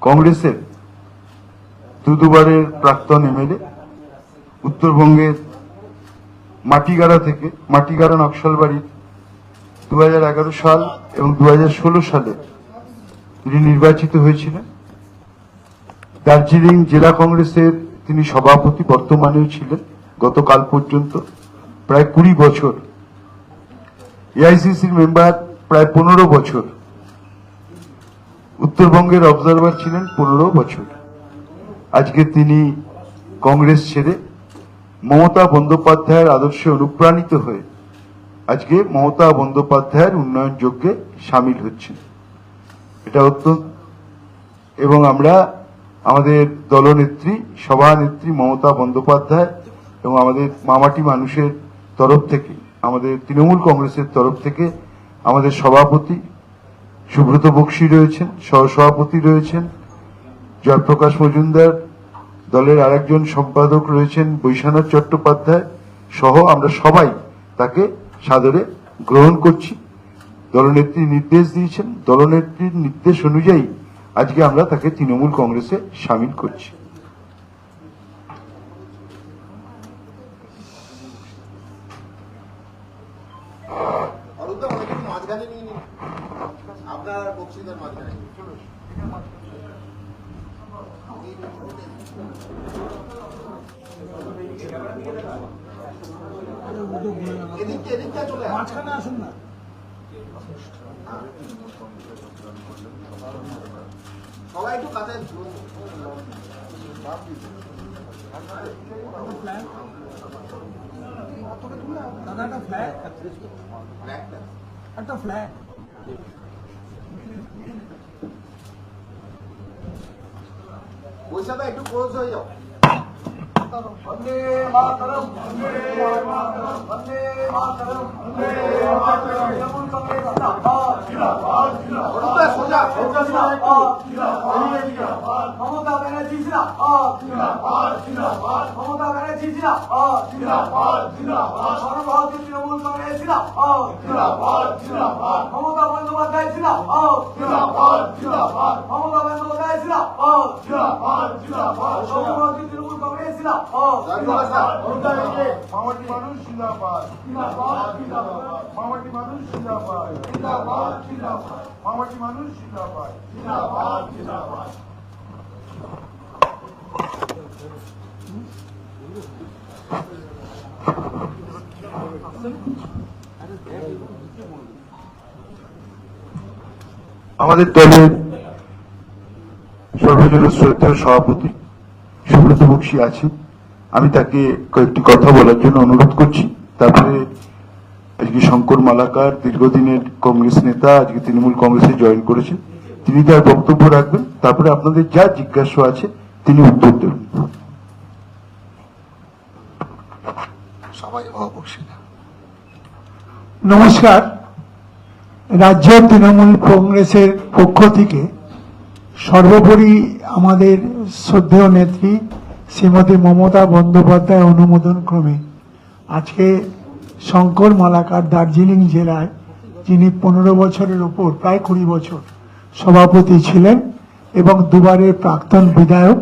কংগ্রেসের দু দুবারের প্রাক্তন এমএলএ, উত্তরবঙ্গের মাটিগাড়া থেকে, মাটিগাড়া নকশালবাড়ির দু সাল এবং দু হাজার ষোলো সালে তিনি নির্বাচিত হয়েছিলেন। দার্জিলিং জেলা কংগ্রেসের তিনি সভাপতি বর্তমানেও ছিলেন গতকাল পর্যন্ত, প্রায় কুড়ি বছর। এআইসিসির মেম্বার প্রায় পনেরো বছর। উত্তরবঙ্গের অবজারভার ছিলেন পনেরো বছর। আজকে তিনি কংগ্রেস ছেড়ে মমতা বন্দ্যোপাধ্যায়ের আদর্শে অনুপ্রাণিত হয়ে আজকে মমতা বন্দ্যোপাধ্যায়ের উন্নয়ন যজ্ঞে সামিল হচ্ছেন। এটা অত্যন্ত এবং আমরা আমাদের দলনেত্রী, সভানেত্রী মমতা বন্দ্যোপাধ্যায় এবং আমাদের মামাটি মানুষের তরফ থেকে, আমাদের তৃণমূল কংগ্রেসের তরফ থেকে আমাদের সভাপতি সুব্রত বক্সি রয়েছেন, সহসভাপতি রয়েছেন, জয়প্রকাশ মজুমদার, দলের আরেকজন সম্পাদক রয়েছেন বৈশানাথ চট্টোপাধ্যায় সহ আমরা সবাই তাকে সাদরে গ্রহণ করছি। দলনেত্রী নির্দেশ দিয়েছেন, দলনেত্রীর নির্দেশ অনুযায়ী আজকে আমরা তাকে তৃণমূল কংগ্রেসে সামিল করছি। আপনার বক্তৃতার মাঝখানে। এদিকটা এদিকটা চলে। মাঝখানে আসুন না। সবাই একটু দাদা একটা ফ্ল্যাগ ব্যাগটা একটা ফ্ল্যাগ 为啥卖都不能做药？বন্দে মাতরম বন্দে মাতরম বন্দে মাতরম তৃণমূল কংগ্রেস জিন্দাবাদ জিন্দাবাদ অরুণদা সোজা সোজা জিন্দাবাদ জিন্দাবাদ মমতা ব্যানার্জি জিন্দাবাদ জিন্দাবাদ জিন্দাবাদ মমতা ব্যানার্জি জিন্দাবাদ জিন্দাবাদ জিন্দাবাদ সর্বভারতীয় তৃণমূল কংগ্রেস জিন্দাবাদ জিন্দাবাদ জিন্দাবাদ মমতা বন্দ্যোপাধ্যায় জিন্দাবাদ জিন্দাবাদ জিন্দাবাদ মমতা বন্দ্যোপাধ্যায় জিন্দাবাদ জিন্দাবাদ জিন্দাবাদ সর্বভারতীয় তৃণমূল কংগ্রেস জিন্দাবাদ জয়প্রকাশ মামাটি মানুষ জিন্দাবাদ জিন্দাবাদ জিন্দাবাদ আমাদের দলের সর্বজন শ্রদ্ধেয় সভাপতি সুব্রত বক্সী আছে আমি তাকে কয়েকটি কথা বলার জন্য অনুরোধ করছি। তারপরে আজকে শঙ্কর মালাকার দীর্ঘদিনের কংগ্রেস নেতা আজকে তৃণমূল কংগ্রেসে জয়েন করেছেন। তিনি তার বক্তব্য রাখবেন। তারপরে আপনাদের যা জিজ্ঞাসা আছে তিনি উত্তর দেবেন। সবাই নমস্কার। রাজ্য তৃণমূল কংগ্রেসের পক্ষ থেকে সর্বোপরি আমাদের শ্রদ্ধেয় নেত্রী শ্রীমতী মমতা বন্দ্যোপাধ্যায় অনুমোদন ক্রমে। আজকে শঙ্কর মালাকার দার্জিলিং জেলায়, যিনি পনেরো বছরের ওপর, প্রায় কুড়ি বছর সভাপতি ছিলেন এবং দুবারের প্রাক্তন বিধায়ক,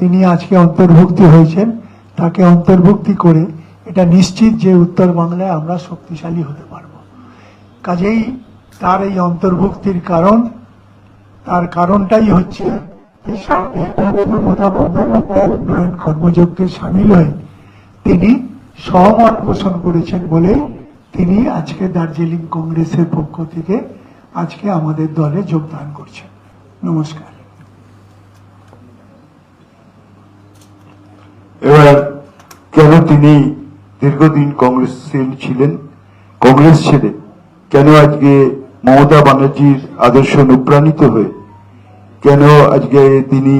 তিনি আজকে অন্তর্ভুক্তি হয়েছেন। তাকে অন্তর্ভুক্তি করে এটা নিশ্চিত যে উত্তর বাংলায় আমরা শক্তিশালী হতে পারব। কাজেই তার এই অন্তর্ভুক্তির কারণ, তার কারণটাই হচ্ছে কর্মযজ্ঞে সামিল হয়ে তিনি সহমত পোষণ করেছেন বলে তিনি আজকে দার্জিলিং কংগ্রেসের পক্ষ থেকে আজকে আমাদের দলে যোগদান করছেন। নমস্কার। এবার কেন তিনি দীর্ঘদিন কংগ্রেস ছিলেন? কংগ্রেস ছেড়ে কেন আজকে মমতা ব্যানার্জির আদর্শ অনুপ্রাণিত হয়ে কেন আজকে তিনি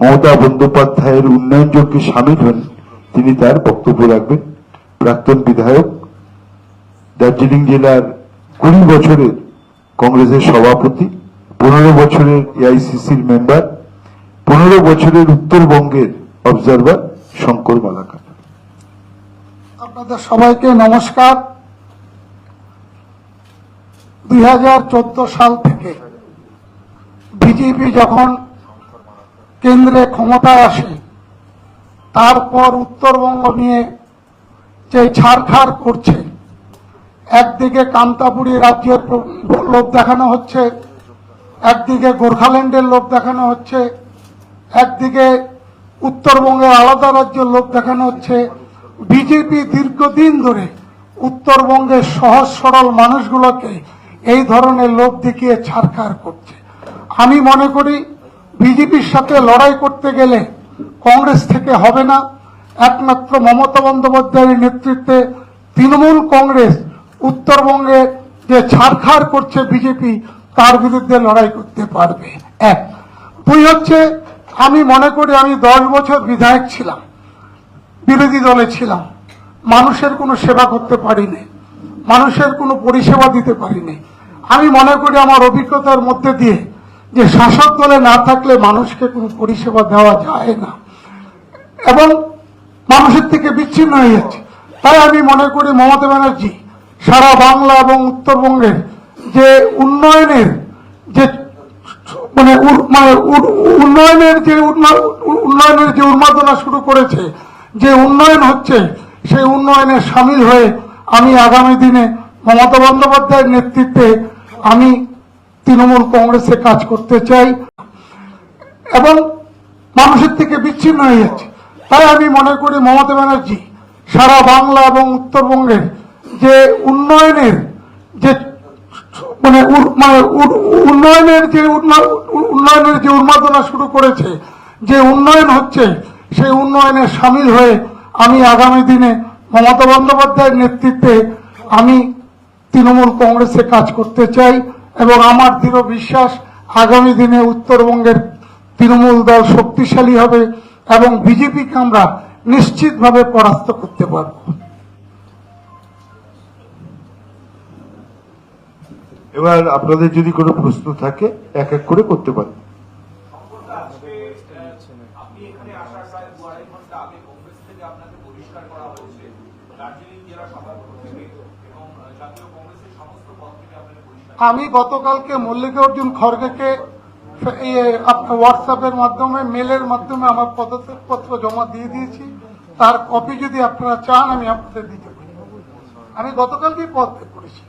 মমতা বন্দ্যোপাধ্যায়ের উন্নয়ন যজ্ঞে সামিল হন, তিনি তার বক্তব্য রাখবেন। প্রাক্তন বিধায়ক, দার্জিলিং জেলার কুড়ি বছরের কংগ্রেসের সভাপতি, পনেরো বছরের এআইসিসির মেম্বার, পনেরো বছরের উত্তরবঙ্গের অবজারভার শঙ্কর মালাকার। আপনাদের সবাইকে নমস্কার। দুই হাজার চোদ্দ সাল থেকে বিজেপি যখন কেন্দ্রে ক্ষমতায় আসে, তারপর উত্তরবঙ্গ নিয়ে যে ছাড়খাড় করছে, একদিকে কান্তাপুরী রাজ্যের লোভ দেখানো হচ্ছে, একদিকে গোর্খাল্যান্ডের লোভ দেখানো হচ্ছে, একদিকে উত্তরবঙ্গের আলাদা রাজ্যের লোভ দেখানো হচ্ছে। বিজেপি দীর্ঘদিন ধরে উত্তরবঙ্গের সহজ সরল মানুষগুলোকে এই ধরনের লোভ দেখিয়ে ছাড়খাড় করছে। আমি মনে করি বিজেপির সাথে লড়াই করতে গেলে কংগ্রেস থেকে হবে না। একমাত্র মমতা বন্দ্যোপাধ্যায়ের নেতৃত্বে তৃণমূল কংগ্রেস উত্তরবঙ্গে যে ছাড়খাড় করছে বিজেপি, তার বিরুদ্ধে লড়াই করতে পারবে। এক। দুই হচ্ছে, আমি মনে করি আমি দশ বছর বিধায়ক ছিলাম, বিরোধী দলে ছিলাম। মানুষের কোনো সেবা করতে পারিনি, মানুষের কোনো পরিষেবা দিতে পারিনি। আমি মনে করি আমার অভিজ্ঞতার মধ্যে দিয়ে যে শাসক দলে না থাকলে মানুষকে কোনো পরিষেবা দেওয়া যায় না। এবং মানুষের থেকে বিচ্ছিন্ন হয়ে যাচ্ছে। তাই আমি মনে করি, মমতা ব্যানার্জি, সারা বাংলা এবং উত্তরবঙ্গের যে উন্নয়নের যে মানে মানে উন্নয়নের যে উন্নয়- উন্নয়নের যে উন্মাদনা শুরু করেছে, যে উন্নয়ন হচ্ছে, সেই উন্নয়নে সামিল হয়ে আমি আগামী দিনে মমতা বন্দ্যোপাধ্যায়ের নেতৃত্বে আমি তৃণমূল কংগ্রেসে কাজ করতে চাই এবং মানুষের থেকে বিচ্ছিন্ন হয়ে যাচ্ছে। তাই আমি মনে করি, মমতা ব্যানার্জি, সারা বাংলা এবং উত্তরবঙ্গের যে উন্নয়নের যে মানে মানে উন্নয়নের যে উন্নয়নের যে উন্মাদনা শুরু করেছে, যে উন্নয়ন হচ্ছে, সেই উন্নয়নে সামিল হয়ে আমি আগামী দিনে মমতা বন্দ্যোপাধ্যায়ের নেতৃত্বে আমি তৃণমূল কংগ্রেসে কাজ করতে চাই। এবং আমার দৃঢ় বিশ্বাস আগামী দিনে উত্তরবঙ্গের তৃণমূল দল শক্তিশালী হবে এবং বিজেপিকে আমরা নিশ্চিতভাবে পরাস্ত করতে পারব। এবার আপনাদের যদি কোনো প্রশ্ন থাকে এক এক করে করতে পারেন। আপনি এখানে আসার প্রায় দু আড়াই ঘণ্টা আগে কংগ্রেস থেকে আপনাকে বহিষ্কার করা হয়েছে। বহিষ্কার আমি গতকালকে মল্লিকা অর্জুন খড়গেকে হোয়াটসঅ্যাপের মাধ্যমে মেলের মাধ্যমে আমার পদত্যাগপত্র জমা দিয়ে দিয়েছি। তার কপি যদি আপনারা চান আমি আপনাদের দিতে পারি। আমি গতকালকেই পদত্যাগ করেছি।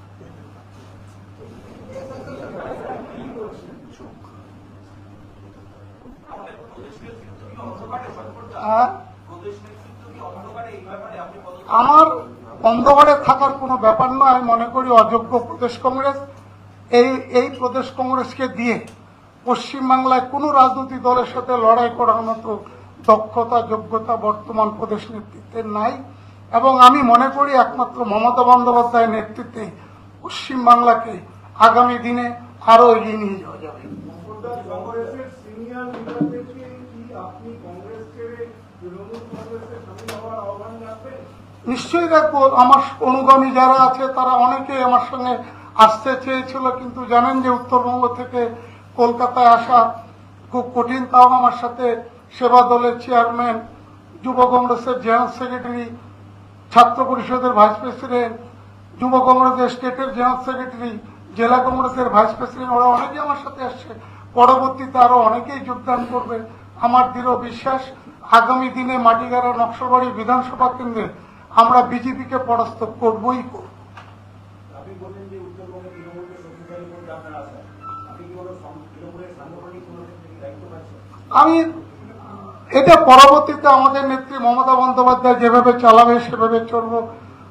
হ্যাঁ? আমার অন্ধকারে থাকার কোনো ব্যাপার নয় আমি মনে করি অযোগ্য প্রদেশ কংগ্রেস। এই এই প্রদেশ কংগ্রেসকে দিয়ে পশ্চিমবাংলায় কোনো রাজনৈতিক দলের সাথে লড়াই করার মতো দক্ষতা, যোগ্যতা বর্তমান প্রদেশ নেতৃত্বের নাই। এবং আমি মনে করি একমাত্র মমতা বন্দ্যোপাধ্যায়ের নেতৃত্বে পশ্চিমবাংলাকে আগামী দিনে আরও এগিয়ে নিয়ে যাওয়া যাবে কংগ্রেসের সিনিয়র নেতাদেরকে কি আপনি কংগ্রেস ছেড়ে তৃণমূল কংগ্রেসে সামিল হওয়ার আহ্বান রাখবেন নিশ্চয়ই রাখব আমার অনুগামী যারা আছে, তারা অনেকেই আমার সঙ্গে আসতে চেয়েছিল, কিন্তু জানেন যে উত্তরবঙ্গ থেকে কলকাতায় আসা খুব কঠিন, তাও আমার সাথে সেবা দলের চেয়ারম্যান, যুব কংগ্রেসের জেনারেল সেক্রেটারি, ছাত্র পরিষদের ভাইস প্রেসিডেন্ট, যুব কংগ্রেসের স্টেটের জেনারেল সেক্রেটারি, জেলা কংগ্রেসের ভাইস প্রেসিডেন্ট, ওরা অনেকেই আমার সাথে আসছে। পরবর্তীতে আরও অনেকেই যোগদান করবে। আমার দৃঢ় বিশ্বাস আগামী দিনে মাটিগাড়া নকশালবাড়ি বিধানসভা কেন্দ্রে আমরা বিজেপিকে পরাস্ত করবই। করব আমি এটা পরবর্তীতে আমাদের নেত্রী মমতা বন্দ্যোপাধ্যায় যেভাবে চালাবে সেভাবে চলবো।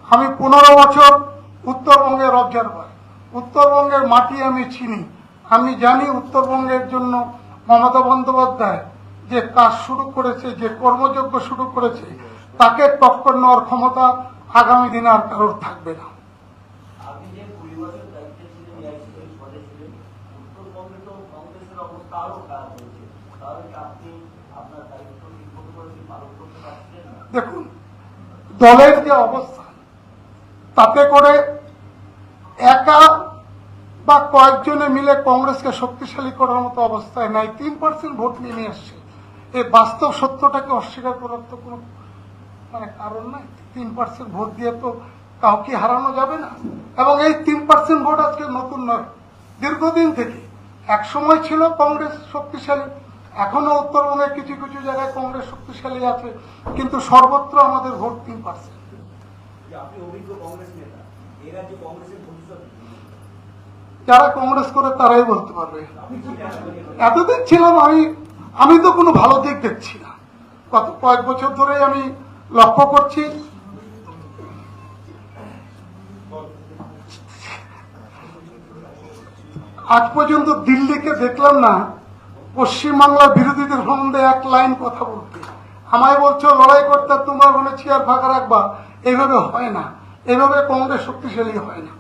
আমি পনেরো বছর উত্তরবঙ্গের অবজারভার উত্তরবঙ্গের মাটি আমি চিনি। আমি জানি উত্তরবঙ্গের জন্য মমতা বন্দ্যোপাধ্যায় যে কাজ শুরু করেছে যে কর্মযজ্ঞ শুরু করেছে তাকে টক্কর নেওয়ার ক্ষমতা আগামী দিনে আর কারোর থাকবে না। দেখুন দলের যে অবস্থা তাতে করে একা বা কয়েকজনে মিলে কংগ্রেসকে শক্তিশালী করার মতো অবস্থায় নাই তিন পার্সেন্ট ভোট নিয়ে আসছে। এই বাস্তব সত্যটাকে অস্বীকার করার তো কোনো মানে কারণ নাই। তিন পার্সেন্ট ভোট দিয়ে তো কাউকে হারানো যাবে না। এবং এই তিন পার্সেন্ট ভোট আজকে নতুন নয়। দীর্ঘদিন থেকে এক সময় ছিল কংগ্রেস শক্তিশালী এখনও উত্তরবঙ্গে কিছু কিছু জায়গায় কংগ্রেস শক্তিশালী আছে কিন্তু সর্বত্র আমাদের ভোট তিন পার্সেন্ট? যারা কংগ্রেস করে তারাই বলতে পারবে? এতদিন ছিলাম আমি আমি তো কোনো ভালো দিক দেখছি না। গত কয়েক বছর ধরে আমি লক্ষ্য করছি। আজ পর্যন্ত দিল্লিকে দেখলাম না, পশ্চিমবাংলার বিরোধীদের সম্বন্ধে এক লাইন কথা বলতে। আমায় বলছো, লড়াই করতে, তোমার মনে চেয়ার ফাঁকা রাখবা। এইভাবে হয় না। এভাবে কংগ্রেস শক্তিশালী হয় না।